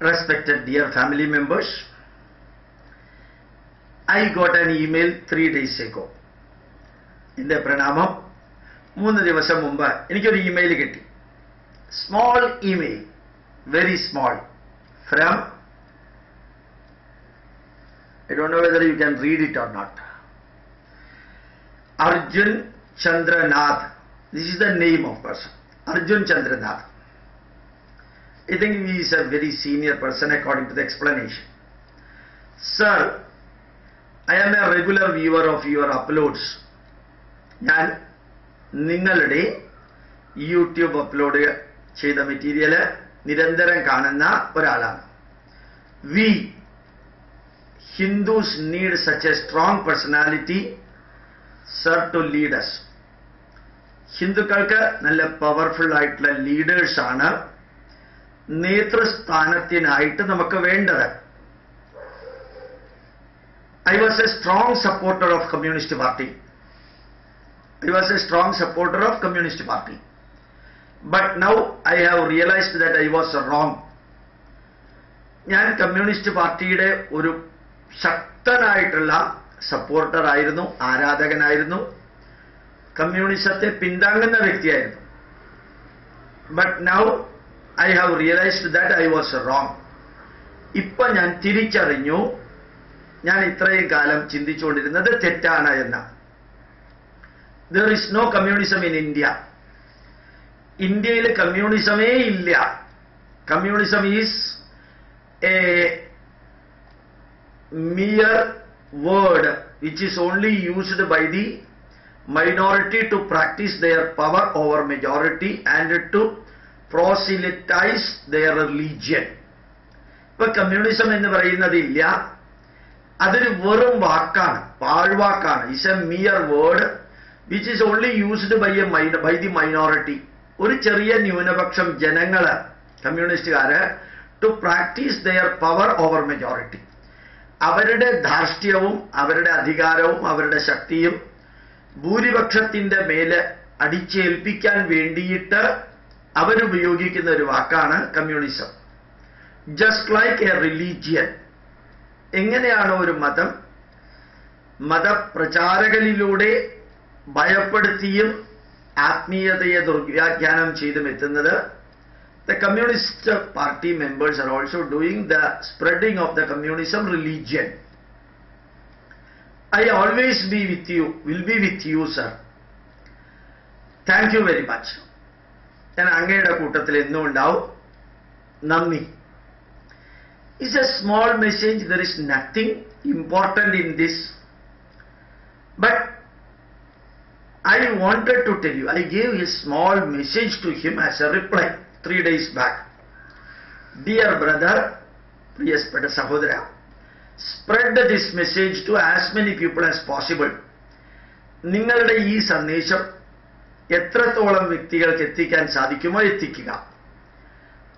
Respected dear family members, I got an email three days ago. എൻ്റെ പ്രണാമം മൂന്ന് ദിവസം മുമ്പ് എനിക്കൊരു ഇമെയിൽ കിട്ടി small email very small from I don't know whether you can read it or not Arjun Chandranath this is the name of person Arjun Chandranath I think he is a very senior person according to the explanation. Sir, I am a regular viewer of your uploads. ഞാൻ നിങ്ങളുടെ YouTube upload ചെയ്ത material നിരന്തരം കാണുന്ന ഒരാളാണ് we Hindus need such a strong personality sir to leaders ഹിന്ദുക്കൾക്ക് നല്ല powerful ആയിട്ടുള്ള leaders ആണ് നേതൃസ്ഥാനത്തിനായിട്ട് നമുക്ക് വേണ്ടത്. I was a strong supporter of communist party I was a strong supporter of communist party but now I have realised that I was wrong ഞാൻ communist പാർട്ടിയുടെ ഒരു ശക്തനായിട്ടുള്ള സപ്പോർട്ടർ ആയിരുന്നു ആരാധകനായിരുന്നു. കമ്മ്യൂണിസത്തെ പിന്താങ്ങുന്ന വ്യക്തിയായിരുന്നു. But now I have realised that I was wrong ഇപ്പൊ ഞാൻ തിരിച്ചറിഞ്ഞു ഞാൻ ഇത്രയും കാലം ചിന്തിച്ചുകൊണ്ടിരുന്നത് തെറ്റാണ് എന്ന് there is no communism in India ഇന്ത്യയിൽ കമ്മ്യൂണിസമേ ഇല്ല communism is a mere word which is only used by the minority to practice their power over majority and to proselytize their religion ഇപ്പൊ കമ്മ്യൂണിസം എന്ന് പറയുന്നതില്ല അതൊരു വെറും വാക്കാണ് പാഴ്വാക്കാണ്. Is a mere word which is only used by a by the minority ഒരു ചെറിയ ന്യൂനപക്ഷം ജനങ്ങൾ കമ്മ്യൂണിസ്റ്റുകാര് to practise their power over majority അവരുടെ ധാർഷ്ട്യവും അവരുടെ അധികാരവും അവരുടെ ശക്തിയും ഭൂരിപക്ഷത്തിന്റെ മേലെ അടിച്ചേൽപ്പിക്കാൻ വേണ്ടിയിട്ട് അവരുപയോഗിക്കുന്ന ഒരു വാക്കാണ് communism. Just like a religion എങ്ങനെയാണ് ഒരു മതം മതപ്രചാരകളിലൂടെ ഭയപ്പെടുത്തിയും ആത്മീയതയെ ദുർവ്യാഖ്യാനം ചെയ്തും എത്തുന്നത് the communist party members are also doing the spreading of the communism religion I always be with you will be with you sir thank you very much ഞാൻ അങ്ങയുടെ കൂട്ടത്തിൽ എന്നും ഉണ്ടാവും നന്ദി it's a small message there is nothing important in this but I wanted to tell you I gave a small message to him as a reply three days back dear brother പ്രിയപ്പെട്ട സഹോദര spread this message to as many people as possible നിങ്ങളുടെ ഈ സന്ദേശം എത്രത്തോളം വ്യക്തികൾക്ക് എത്തിക്കാൻ സാധിക്കുമോ എത്തിക്കുക.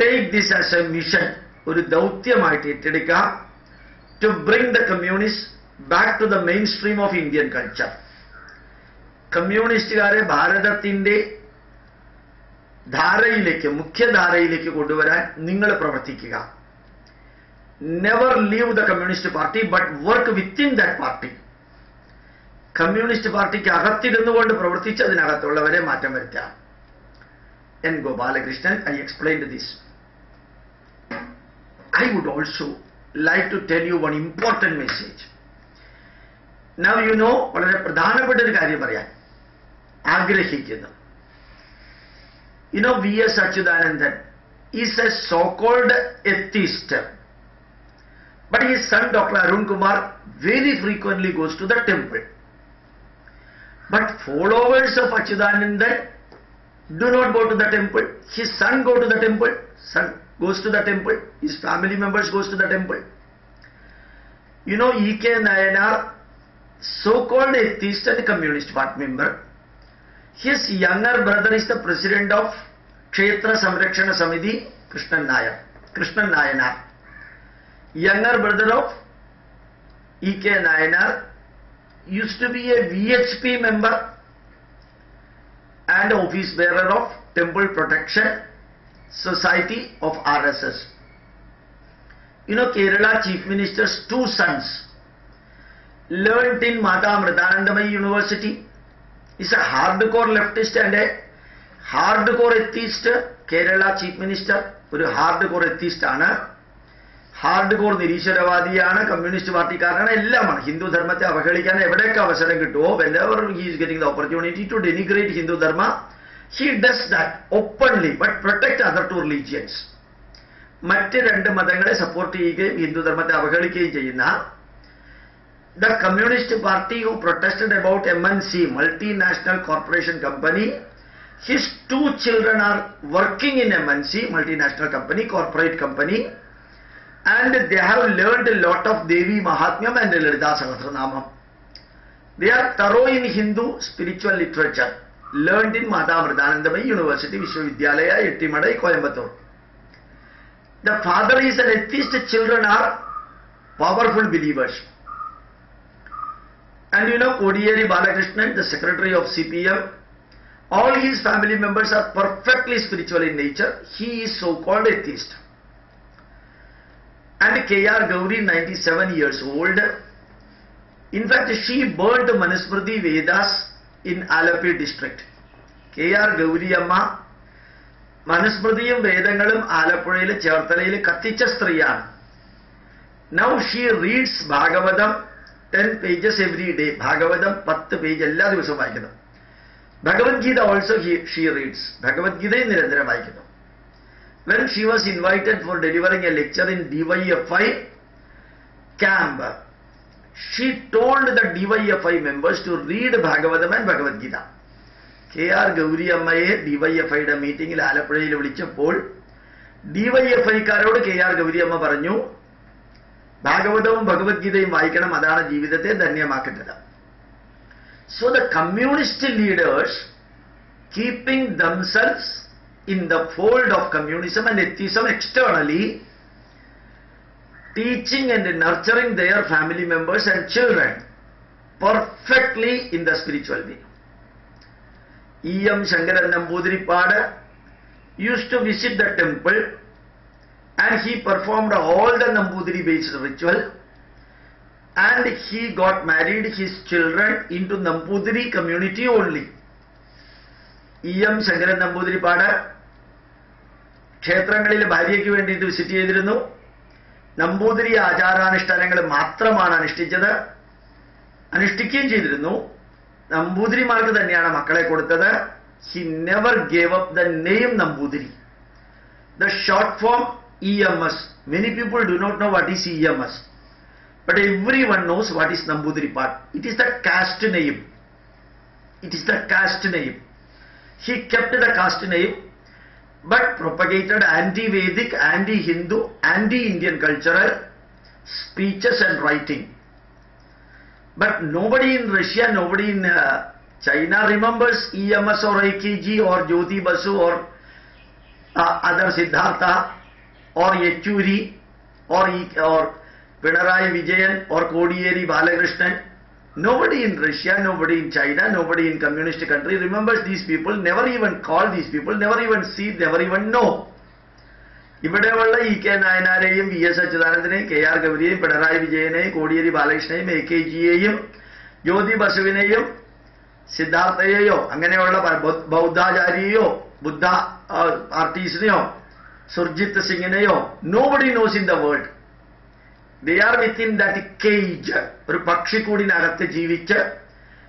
Take this as a mission ഒരു ദൗത്യമായിട്ട് ഏറ്റെടുക്കുക. To bring the communist back to the main stream of Indian culture കമ്മ്യൂണിസ്റ്റുകാരെ ഭാരതത്തിന്റെ ധാരയിലേക്ക് മുഖ്യധാരയിലേക്ക് കൊണ്ടുവരാൻ നിങ്ങൾ പ്രവർത്തിക്കുക. Never leave the communist party but work within that party communist പാർട്ടിക്ക് അകത്തിരുന്നു കൊണ്ട് പ്രവർത്തിച്ച് അതിനകത്തുള്ളവരെ മാറ്റം വരുത്താം. N Gopalakrishnan I explain this I would also like to tell you one important message now you know വളരെ പ്രധാനപ്പെട്ട ഒരു കാര്യം പറയാൻ ആഗ്രഹിക്കുന്നു. You know V S Achuthanandan is a so called atheist but his son, doctor Arun Kumar, very frequently goes to the temple. But followers of Achudanandan do not go to the temple. His son go to the temple. Son goes to the temple. His family members goes to the temple. You know, E.K. Nayanar, so-called atheist and communist party member, his younger brother is the president of Kshetra Samrakshana Samiti, Krishnan Nair, Krishnan Nayanar. younger brother of E.K. Nayanar used to be a VHP member and office bearer of Temple Protection Society of RSS. you know, Kerala Chief Minister's two sons learnt in Mata Amritanandamayi University. He's a hardcore leftist and a hardcore atheist. Kerala chief minister ഒരു hard core atheist ആണ് hard core നിരീശ്വരവാദിയാണ് communist പാർട്ടിക്കാരനാണ് എല്ലാമാണ് ഹിന്ദു ധർമ്മത്തെ അവഹേളിക്കാൻ എവിടെയൊക്കെ അവസരം കിട്ടുമോ whenever he is getting the opportunity to denigrate Hindu dharma he does that openly but protect other two religions മറ്റ് രണ്ട് മതങ്ങളെ സപ്പോർട്ട് ചെയ്യുകയും ഹിന്ദു ധർമ്മത്തെ അവഹേളിക്കുകയും ചെയ്യുന്ന the communist party who protested about M N C multinational corporation company his two children are working in M N C multinational company corporate company and they have learned a lot of Devi Mahatmyam and Lalita Sahasranamam. They are thorough in Hindu spiritual literature, learned in Mata Amritanandamayi University, Vishwavidyalaya, Yettimadai, Coimbatore. The father is an atheist, children are powerful believers. And you know, Kodiyeri Balakrishnan, the secretary of CPM, all his family members are perfectly spiritual in nature. He is so-called atheist. And K.R. Gauri, 97 years old. In fact, she burnt Manusmriti Vedas in Alapi district. K.R. Gauri അമ്മ മനുസ്മൃതിയും വേദങ്ങളും ആലപ്പുഴയിൽ ചേർത്തലയിൽ കത്തിച്ച സ്ത്രീയാണ് now she reads Bhagavatam ten pages every day Bhagavatam പത്ത് page എല്ലാ ദിവസവും വായിക്കുന്നു ഭഗവത്ഗീത ഓൾസോ ഷീ റീഡ്സ് ഭഗവത്ഗീതയും നിരന്തരം വായിക്കുന്നു when she was invited for delivering a lecture in DYFI camp, she told the DYFI members to read Bhagavatam and Bhagavad Gita. K R Gauri അമ്മയെ ഡിവൈഎഫ്ഐയുടെ മീറ്റിംഗിൽ ആലപ്പുഴയിൽ വിളിച്ചപ്പോൾ ഡിവൈഎഫ്ഐക്കാരോട് കെ ആർ ഗൗരി അമ്മ പറഞ്ഞു ഭാഗവതവും ഭഗവത്ഗീതയും വായിക്കണം അതാണ് ജീവിതത്തെ ധന്യമാക്കേണ്ടത് so the communist leaders keeping damsels in the fold of communism and atheism externally, teaching and nurturing their family members and children perfectly in the spiritual way. E. M. Shankaran Nambudiripada used to visit the temple and he performed all the Nambudiri based ritual and he got married his children into Nambudiri community only. E. M. Shankaran Nambudiripada ക്ഷേത്രങ്ങളിൽ ഭാര്യയ്ക്ക് വേണ്ടിയിട്ട് visit ചെയ്തിരുന്നു. നമ്പൂതിരി ആചാരാനുഷ്ഠാനങ്ങൾ മാത്രമാണ് അനുഷ്ഠിച്ചത്. അനുഷ്ഠിക്കുകയും ചെയ്തിരുന്നു. നമ്പൂതിരിമാർക്ക് തന്നെയാണ് മക്കളെ കൊടുത്തത്. He never gave up the name Namboothiri. The short form E M S many people do not know what is E M S but everyone knows what is Namboothiri but it is the caste name it is the caste name he kept the caste name. But propagated anti-Vedic, anti-Hindu, anti-Indian cultural speeches and writing. But nobody in Russia, nobody in uh, China remembers EMS or AKG or Jyoti Basu or uh, other Siddhartha or Yechuri or, or Pinarayi Vijayan or Kodiyeri Balakrishnan. Nobody in Russia, nobody in China, nobody in communist country remembers these people, never even call these people, never even see, never even know. ഇവിടെയുള്ള E K നായനാരെയും V S അച്യുതാനന്ദനെയും K R ഗൗരിയെയും പിണറായി വിജയനെയും കോടിയേരി ബാലകൃഷ്ണനെയും A K ജിയെയും ജ്യോതി ബസുവിനെയും സിദ്ധാർത്ഥയെയോ അങ്ങനെയുള്ള ബൗദ്ധാചാര്യയോ ബുദ്ധ ആർട്ടിസ്റ്റിനെയോ Surjit സിംഗിനെയോ nobody knows in the world they are within that cage ഒരു പക്ഷിക്കൂടിനകത്ത് ജീവിച്ച്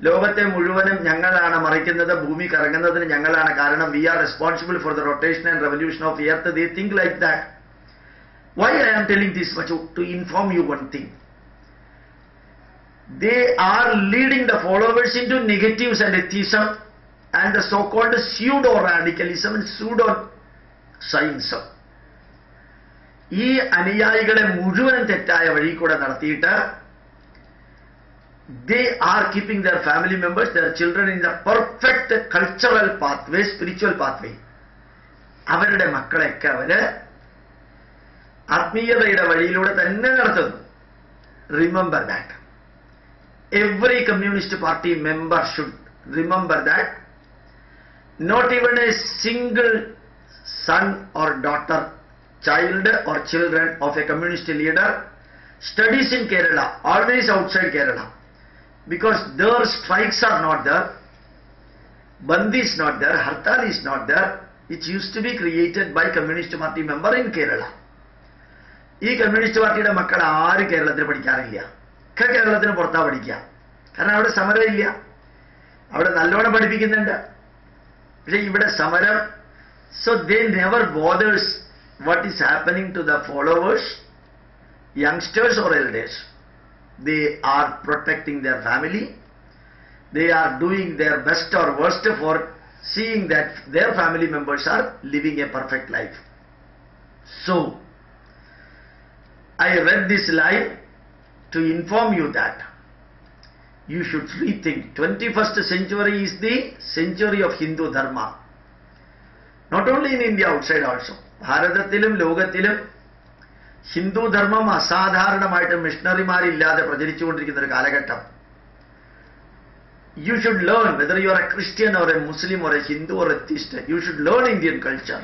ലോകത്തെ മുഴുവനും ഞങ്ങളാണ് മറിക്കുന്നത് ഭൂമി കറങ്ങുന്നതിന് ഞങ്ങളാണ് കാരണം we are responsible for the rotation and revolution of earth they think like that why I am telling this much to inform you one thing they are leading the followers into negatives and atheism and the so called pseudo radicalism and pseudo science. ഈ അനുയായികളെ മുഴുവനും തെറ്റായ വഴി കൂടെ നടത്തിയിട്ട് they are keeping their family members their children in the perfect cultural pathway spiritual pathway അവരുടെ മക്കളെയൊക്കെ അവർ ആത്മീയതയുടെ വഴിയിലൂടെ തന്നെ നടത്തുന്നു. Remember that every communist party member should remember that not even a single son or daughter child or children of a communist leader studies in Kerala, always outside Kerala. Because their strikes are not there, Bandi is not there, Hartal is not there, it used to be created by Communist Party member in Kerala. ഈ communist പാർട്ടിയുടെ മക്കൾ ആരും കേരളത്തിൽ പഠിക്കാറില്ല ഒക്കെ കേരളത്തിന് പുറത്താ പഠിക്കുക കാരണം അവിടെ സമരമില്ല അവിടെ നല്ലോണം പഠിപ്പിക്കുന്നുണ്ട് പക്ഷെ ഇവിടെ സമരം so they never bothers what is happening to the followers, youngsters or elders. They are protecting their family. They are doing their best or worst for seeing that their family members are living a perfect life. So, I read this line to inform you that you should rethink. 21st century is the century of Hindu Dharma. Not only in India, outside also. ഭാരതത്തിലും ലോകത്തിലും ഹിന്ദു ധർമ്മം അസാധാരണമായിട്ട് മിഷണറിമാരില്ലാതെ പ്രചരിച്ചുകൊണ്ടിരിക്കുന്ന ഒരു കാലഘട്ടം. You should learn whether you are a Christian or a Muslim or a Hindu or a theist you should learn Indian culture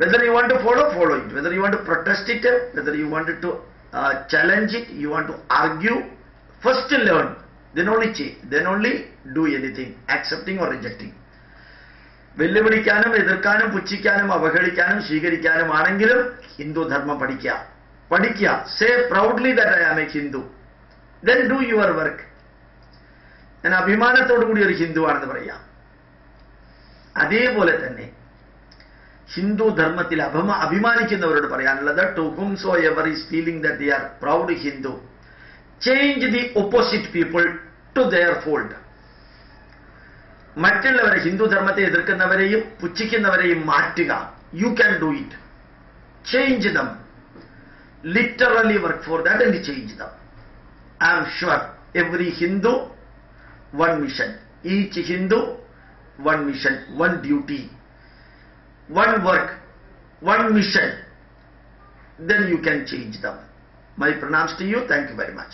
whether you want to follow follow it whether you want to protest it whether you want to challenge it you want to argue first learn then only ചേ then only do anything accepting or rejecting വെല്ലുവിളിക്കാനും എതിർക്കാനും പുച്ഛിക്കാനും അവഹേളിക്കാനും സ്വീകരിക്കാനും ആണെങ്കിലും ഹിന്ദു ധർമ്മം പഠിക്കുക. പഠിക്കുക. Say proudly that I am a Hindu then do your work ഞാൻ അഭിമാനത്തോടു കൂടി ഒരു ഹിന്ദുവാണെന്ന് പറയാം. അതേപോലെ തന്നെ ഹിന്ദു ധർമ്മത്തിൽ അഭിമ അഭിമാനിക്കുന്നവരോട് പറയാനുള്ളത് to whom so ever is feeling that they are proud Hindu change the opposite people to their fold മറ്റുള്ളവരെ ഹിന്ദു ധർമ്മത്തെ എതിർക്കുന്നവരെയും പുച്ഛിക്കുന്നവരെയും മാറ്റുക you can do it change them literally work for that and change them I am sure every Hindu one mission each Hindu one mission one duty one work one mission then you can change them. My pranams to you. Thank you very much.